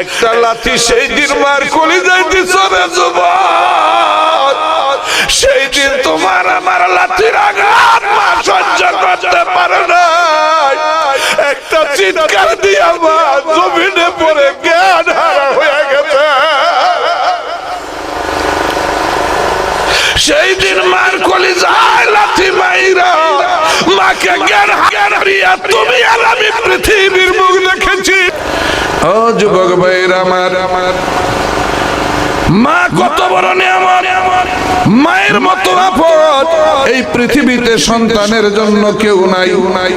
একটা লাথি সেই দিন মার কলি যাইতে চলে সেই দিন তোমার আমার লাথির আঘাত মা সহ্য করতে পারে না একটা চিৎকার দিয়ে আমার জমিনে পড়ে জ্ঞান হারা হয়ে গেছে। সেই দিন মার কলি যায় লাথি মাইরা মাকে জ্ঞান হারিয়া তুমি আর আমি ও যুবক ভাইরা আমার। আমার মা কত বড় নিয়ামত। মায়ের মতো আপদ এই পৃথিবীতে সন্তানের জন্য কেউ নাই। নাই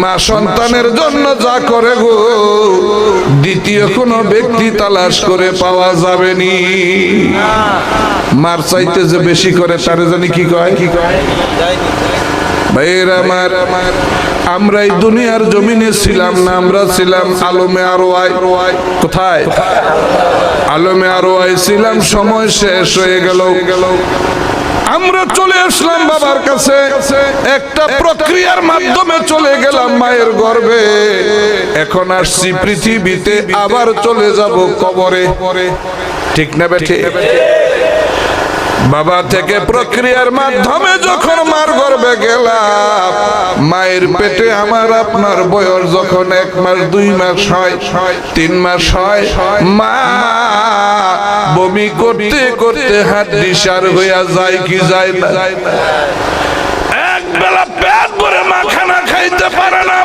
মা সন্তানের জন্য যা করে গো, দ্বিতীয় কোনো ব্যক্তি তালাশ করে পাওয়া যাবে নি মার চাইতে যে বেশি করে, তারে জানি কি কয় কি কয়? ভাইয়ের আমার আমরা এই দুনিয়ার জমিনে ছিলাম না, আমরা ছিলাম আলমে আরও আয় কোথায়? আলমে আরও আয় ছিলাম, সময় শেষ হয়ে গেল। আমরা চলে আসলাম বাবার কাছে। একটা প্রক্রিয়ার মাধ্যমে চলে গেলাম মায়ের গর্ভে। এখন আসছি পৃথিবীতে, আবার চলে যাব কবরে। ঠিক না বেঠে বাবা থেকে প্রক্রিয়ার মাধ্যমে যখন মার গর্ভে গেলাম মায়ের পেটে আমার আপনার বয়স যখন এক মাস দুই মাস হয় তিন মাস হয় মা বমি করতে করতে হাত দিশার হইয়া যায় কি যায় না। এক বেলা পেট ভরে মা খানা খাইতে পারে না।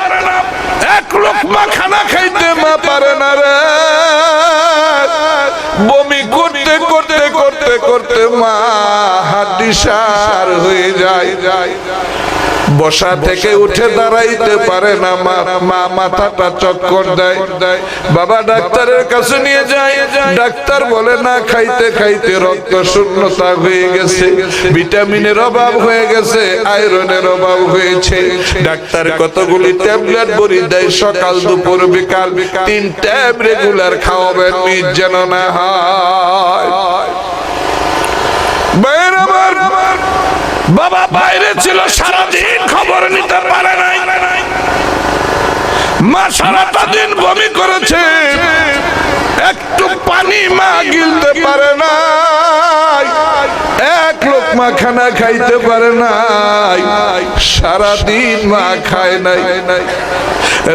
এক লোক মা খানা খাইতে মা পারে না রে। বমি করতে মা হাড্ডি সার হয়ে যায়। বসা থেকে উঠে দাঁড়াইতে পারে না মা। মাথাটা চক্কর দেয়। বাবা ডাক্তারের কাছে নিয়ে যায়। ডাক্তার বলে, না, খাইতে খাইতে রক্ত শূন্যতা হয়ে গেছে। ভিটামিনের অভাব হয়ে গেছে, আয়রনের অভাব হয়েছে। ডাক্তার কতগুলি ট্যাবলেট বড়ি দেয় সকাল, দুপুর, বিকাল। বিকাল তিন ট্যাব রেগুলার খাওয়াবেন যেন না হয় বাইরে আমার বাবা বাইরে ছিল সারাদিন খবর নিতে পারে নাই। মা সারাটা দিন বমি করেছে। একটু পানি মা গিলতে পারে না এক লোক মা খানা খাইতে পারে নাই। সারাদিন মা খায় নাই।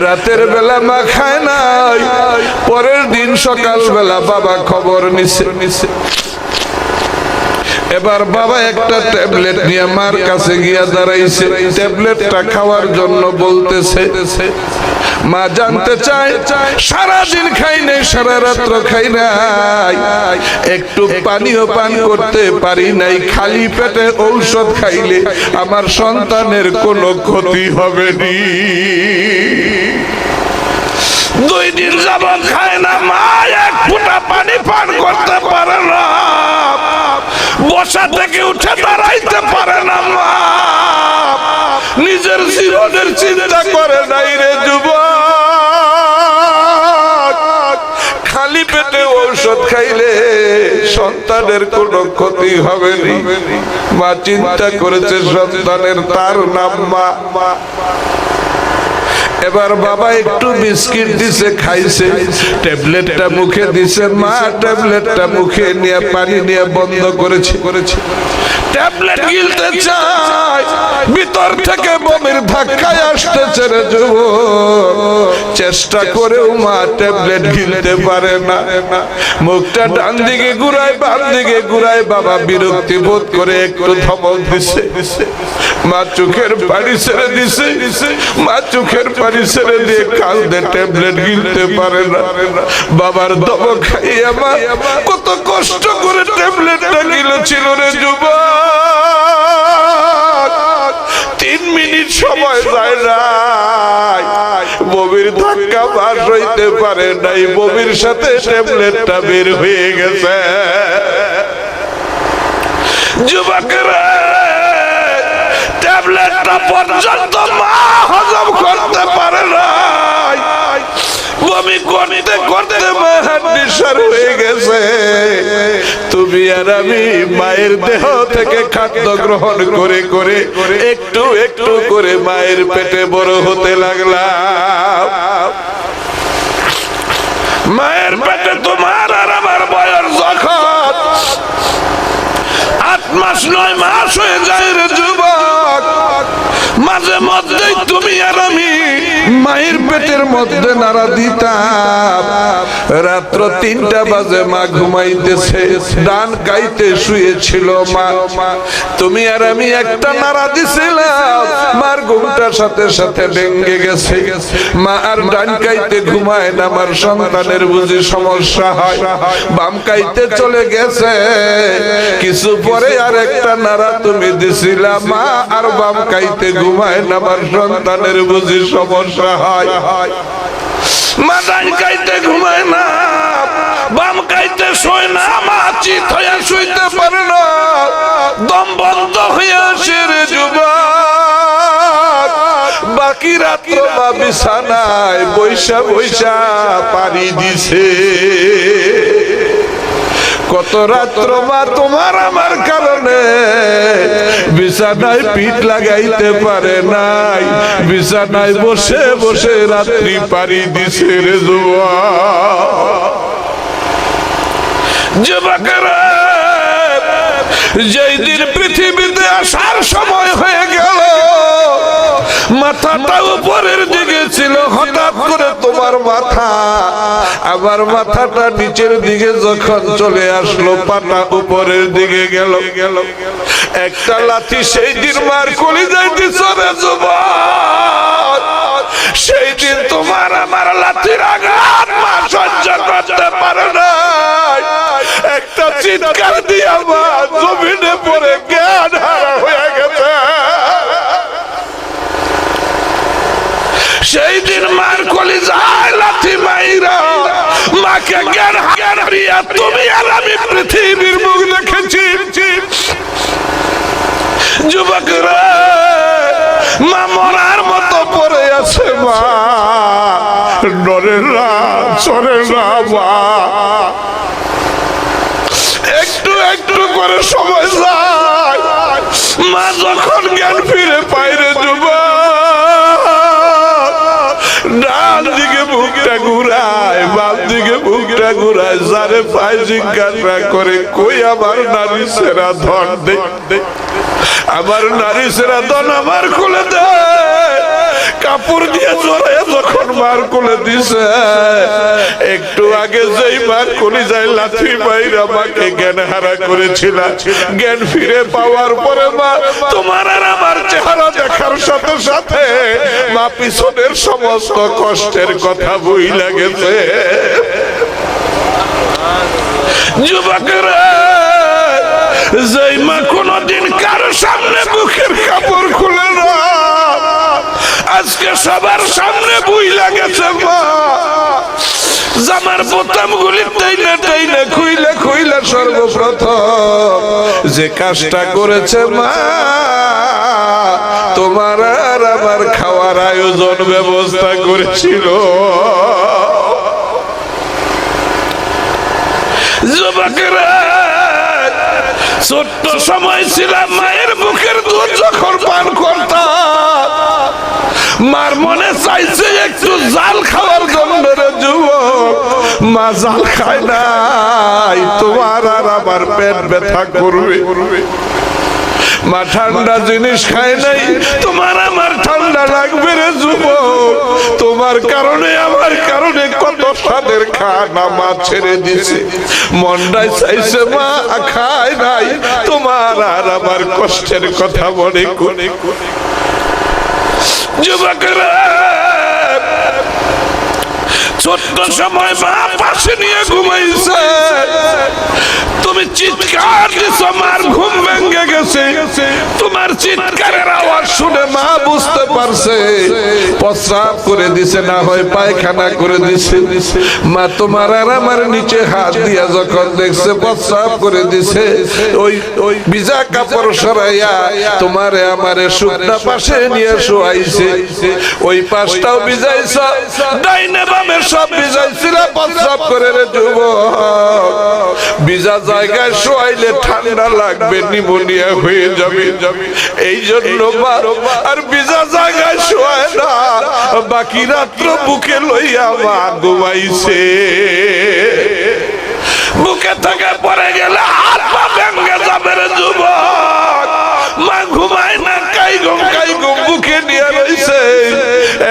রাতের বেলা মা খায় নাই। পরের দিন সকাল বেলা বাবা খবর নিছে নিছে। এবার বাবা একটা ট্যাবলেট নিয়ে মার কাছে গিয়া দাঁড়াইছে। ট্যাবলেটটা খাওয়ার জন্য বলতেছে, মা জানতে চায় সারা দিন খাই নাই, সারা রাত্র খাই নাই। একটু পানিও পান করতে পারি নাই, খালি পেটে ঔষধ খাইলে আমার সন্তানের কোনো ক্ষতি হবে নি দুই দিন যাবত খায় না, মা, এক ফুটা পানি পান করতে পারে না। বসা থেকে উঠে দাঁড়াইতে পারে না মা। নিজের জীবনের চিন্তা করে নাই রে যুব খালি পেটে ঔষধ খাইলে সন্তানের কোনো ক্ষতি হবে মা চিন্তা করেছে সন্তানের তার নাম মা। এবার বাবা একটু বিস্কিট দিছে, খাইছে। ট্যাবলেটটা মুখে দিছে, মা ট্যাবলেটটা মুখে নিয়ে, পানি নিয়ে বন্ধ করেছে। করেছে ট্যাবলেট গিলতে চায়, ভিতর থেকে বমির ধাক্কায় আসতেছে রে যুব চেষ্টা করেও মা ট্যাবলেট গিলতে পারে না। মুখটা ডান দিকে ঘুরায় বাম দিকে ঘুরায়, বাবা বিরক্তি বোধ করে একটু ধমক দিছে। মা চোখের পানি ছেড়ে দিছে। মা চোখের পানি ছেড়ে দিয়ে কাঁদতে ট্যাবলেট গিলতে পারে না। বাবার দম খাইয়া মা, কত কষ্ট করে ট্যাবলেটটা গিলেছিল রে যুবক। তিন মিনিট সময় যায় নাই। বমির ধাক্কা পাস হইতে পারে নাই। বমির সাথে ট্যাবলেটটা বের হয়ে গেছে। যুবকেরা ট্যাবলেটটা পর্যন্ত মা হজম করতে পারে নাই। বমি করতে করতে মা নিঃসার হয়ে গেছে। তুমি আর আমি মায়ের দেহ থেকে খাদ্য গ্রহণ করে করে একটু একটু করে মায়ের পেটে বড় হতে লাগলাম। মায়ের পেটে মাস নয় মাস হয়ে যায় রে যুবক। মাঝে মধ্যেই তুমি আর আমি মায়ের পেটের মধ্যে নাড়া দিতাম। রাত্র তিনটা বাজে মা ঘুমাইতেছে, ডান গাইতে শুয়েছিল মা। তুমি আর আমি একটা নাড়া দিছিলাম, মার ঘুমটার সাথে সাথে ভেঙ্গে গেছে। মা আর ডান গাইতে ঘুমায় না আমার সন্তানের বুঝি সমস্যা হয়। বাম গাইতে চলে গেছে, কিছু পরে আর একটা নাড়া তুমি দিছিলা মা, আর বাম গাইতে ঘুমায় না, আমার সন্তানের বুঝি সমস্যা হয়। না, বাম না পারে দম বন্ধ বাকি রাত্র বিছানায় বৈশা বৈশা পানি দিছে। কত রাত্র মা তোমার আমার কারণে? বিছানায় পিঠ লাগাইতে পারে নাই। বিছানায় বসে বসে রাত্রি পারি দিছে রে যুবা যুবকেরা যেই দিন পৃথিবীতে আসার সময় হয়ে গেল, মাথাটা উপরের দিকে ছিল, হঠাৎ তোমার মাথা। আবার মাথাটা নিচের দিকে যখন চলে আসলো, পাটা উপরের দিকে গেল। গেল একটা লাঠি সেই দিন মার কলি যাইতেছ রে যুবক। সেই দিন তোমার আমার লাঠির আঘাত মা সহ্য করতে পারে না একটা চিৎকার দিয়ে আমার জমিনে সেই দিন মার কলি যায় লাথি মাইরা। মাকে জ্ঞান হারিয়া তুমি আর আমি পৃথিবীর মুখ দেখেছি। যুবকরা, মা মরার মতো পড়ে আছে মা। ডরে না চলে না মা। একটু একটু করে সময় যায়। মা যখন জ্ঞান যারে পায় জিজ্ঞাসা করে, কই আমার নারী সেরা ধন দে? আমার নারী সেরা ধন আমার খুলে দেয় কাপড় দিয়ে জোরে যখন মার কোলে দিছে, একটু আগে যেই মার কোলে যায় লাথি মাইর আমাকে জ্ঞান হারা করেছিল। জ্ঞান ফিরে পাওয়ার পরে মা, তোমার আর আমার চেহারা দেখার সাথে সাথে মা পিছনের সমস্ত কষ্টের কথা বই লাগেছে সামনে বুকের কাপড় আজকে সবার সামনে মা। জামার খুইলে সর্বপ্রথম। যে কাজটা করেছে মা, তোমার আর আমার খাওয়ার আয়োজন ব্যবস্থা করেছিল। ছোট্ট সময় ছিলাম মায়ের বুকের দুধ যখন পান করতাম। মার মনে চাইছে একটু জাল খাওয়ার জন্য যুবক। মা জাল খায় নাই, তোমার আর আমার পেট ব্যথা করবে। মা ঠান্ডা জিনিস খায় নাই। তোমার আমার ঠান্ডা লাগবে রে যুবক তোমার কারণে আমার কারণে কত সাদের খানা মা ছেড়ে দিছে। মন্ডায় চাইছে মা খায় নাই। তোমার আর আমার কষ্টের কথা মনে করে। যুবকরা! ছোট্ট সময় মা পাশে নিয়ে ঘুমাইছে। তুমি চিৎকার দিছ, মার ঘুম ভেঙে গেছে। তোমার চিৎকারের আওয়াজ শুনে মা বুঝতে পারছে। প্রস্রাব করে দিছে, না হয় পায়খানা করে দিছে। মা তোমার আর আমার নিচে হাত দিয়া যখন দেখছে, প্রস্রাব করে দিছে। ওই ওই ভিজা কাপড় সরাইয়া তোমারে আমারে শুকনা পাশে নিয়ে শোয়াইছে। ওই পাশটাও ভিজাইছ। ডাইনে বামে সব ভিজাইছিল, প্রস্রাব করে রে যুবক। ভিজা জায়গায় শোয়াইলে ঠান্ডা লাগবে, নিমোনিয়া হয়ে যাবে। এই জন্য আর ভিজা জায়গায় শোয়ায় না, বাকি রাত্র বুকে লইয়া মা ঘুমাইছে। বুকে থেকে পড়ে গেলে হাত পা যাবে রে যুবক।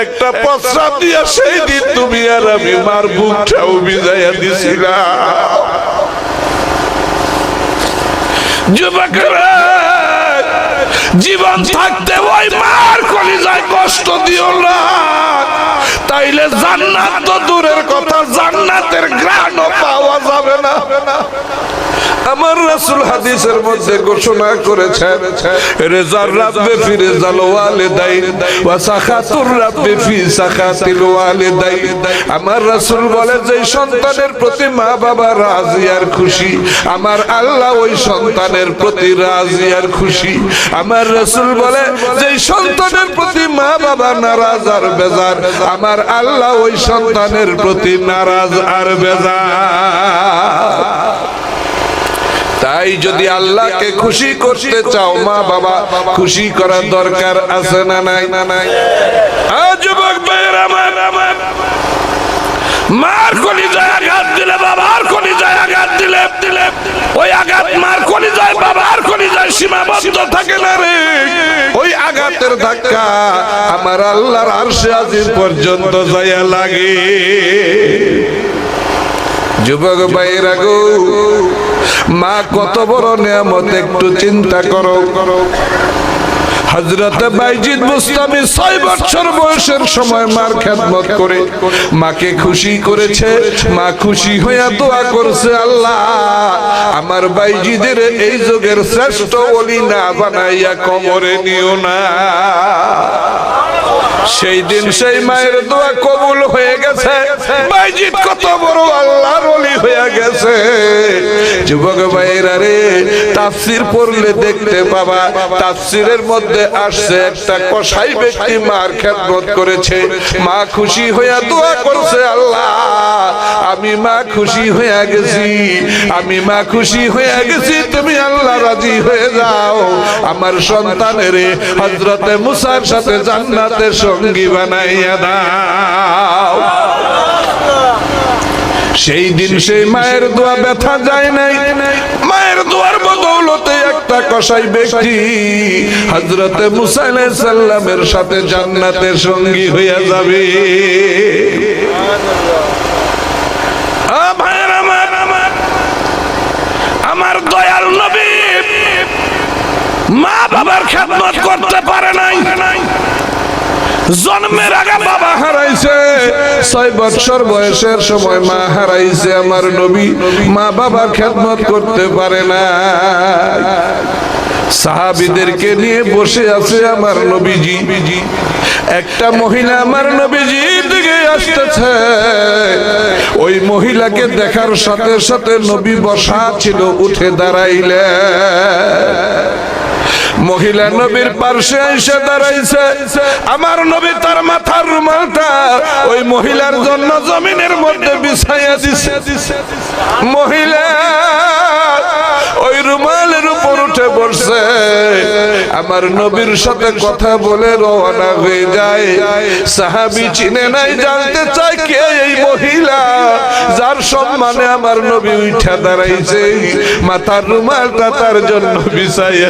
একটা প্রস্রাব দিয়া সেই দিন তুমি আর আমি মার বুকটাও বিজাইয়া দিছিলাম যুবকেরা জীবন থাকতে ওই মার কলিজায় কষ্ট দিও না। তাইলে জান্নাত তো দূরের কথা জান্নাতের পাওয়া যাবে না। আমার রাসূল হাদিসের মধ্যে ঘোষণা করেছেন রেজার রাব্বে ওয়া সাখাতুর রাব্বে ফি সাখাতিল আমার বলে যে সন্তানের প্রতি মা বাবা রাজি আর খুশি, আমার আল্লাহ ওই সন্তানের প্রতি রাজি আর খুশি। আমার রাসূল বলে যে সন্তানের প্রতি মা বাবা নারাজ আর বেজার, আমার আল্লাহ ওই সন্তানের প্রতি নারাজ আর বেজা তাই যদি আল্লাহকে খুশি করতে চাও, মা বাবা, খুশি করার দরকার আছে না নাই? না নাই আ যুবক আমার মার কলি যায় আঘাত দিলে বাবার কলি যায় আঘাত দিলে। দিলে ওই আঘাত মার কলি যায় বাবার কলি যায় সীমাবদ্ধ থাকে না রে। ওই আঘাতের ধাক্কা আমার আল্লাহর আরশে আজিম পর্যন্ত যায় লাগে। যুবক ভাইরা গো, মা কত বড় নিয়ামত, একটু চিন্তা করো। হজরতে বাইজিদ মুস্তামি ছয় বছর বয়সের সময় মার খেদমত করে মাকে খুশি করেছে। মা খুশি হইয়া দোয়া করছে, আল্লাহ, আমার বাইজিদের এই যুগের শ্রেষ্ঠ অলি না বানাইয়া কমরে নিও না। সেই দিন সেই মায়ের দোয়া কবুল হয়ে গেছে। বাইজিদ কত বড় আল্লাহর অলি হয়ে গেছে। যুবক ভাইরা রে, তাফসির পড়লে দেখতে পাবা, তাফসিরের মধ্যে আসছে একটা কসাই ব্যক্তি মার খেদমত করেছে। মা খুশি হইয়া দোয়া করছে, আল্লাহ, আমি মা খুশি হইয়া গেছি, আমি মা খুশি হইয়া গেছি, তুমি আল্লাহ রাজি হয়ে যাও। আমার সন্তানের হজরতে মুসার সাথে জান্নাতের সঙ্গী বানাইয়া দাও। সেই দিন সেই মায়ের দোয়া ব্যথা যায় নাই। মায়ের দোয়ার বদৌলতে একটা কসাই ব্যক্তি হজরতে মুসাইলে সাল্লামের সাথে জান্নাতের সঙ্গী হইয়া যাবে। আমার মা বাবার খেদমত করতে পারে নাই। জন্মের আগে বাবা হারাইছে। ছয় বছর বয়সের সময় মা হারাইছে আমার নবী। মা বাবার খেদমত করতে পারে না। সাহাবিদেরকে নিয়ে বসে আছে আমার নবীজি। একটা মহিলা আমার নবীজি দিকে আসতেছে। ওই মহিলাকে দেখার সাথে সাথে নবী বসা ছিল, উঠে দাঁড়াইলে। মহিলা নবীর পার্শ্বে এসে দাঁড়াইছে। আমার নবী তার মাথার রুমালটা ওই মহিলার জন্য জমিনের মধ্যে বিছাইয়া দিছে। মহিলা ওই উপর উঠে বসছে আমার নবীর সাথে কথা বলে রওনা হয়ে যায়। সাহাবি চিনে নাই, জানতে চায় কে এই মহিলা, যার সম্মানে আমার নবী উঠা দাঁড়াইছে। মাথার রুমালটা তার জন্য বিছাইয়া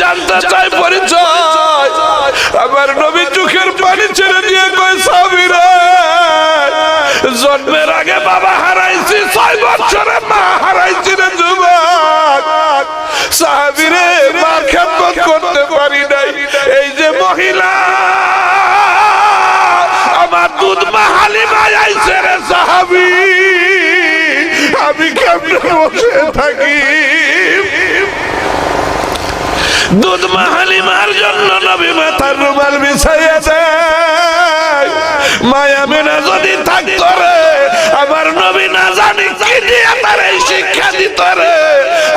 জানতে চাই পরিচয়, আমার নবী চোখের পানি ছেড়ে দিয়ে কয় সাবিরা জন্মের আগে বাবা হারাইছি, ছয় বছরে মা হারাইছি সাহাবিরে মা খেদমত করতে পারি নাই। এই যে মহিলা, আমার দুধ মা হালিমা আইছে রে সাহাবি, আমি কেমনে বসে থাকি? দুধ মাহালিমার জন্য নবী মাথার রুমাল বিছাইয়া দেয় মায়া মেনা যদি থাকতো রে, আমার নবী না জানি কি দিয়ে তার এই শিক্ষা দিত রে।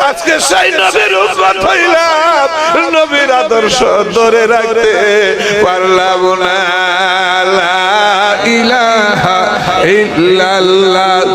আজকে সেই নবীর উম্মত হইলাম, নবীর আদর্শ ধরে রাখতে পারলাম না। ইলাহা ইল্লাল্লাহ।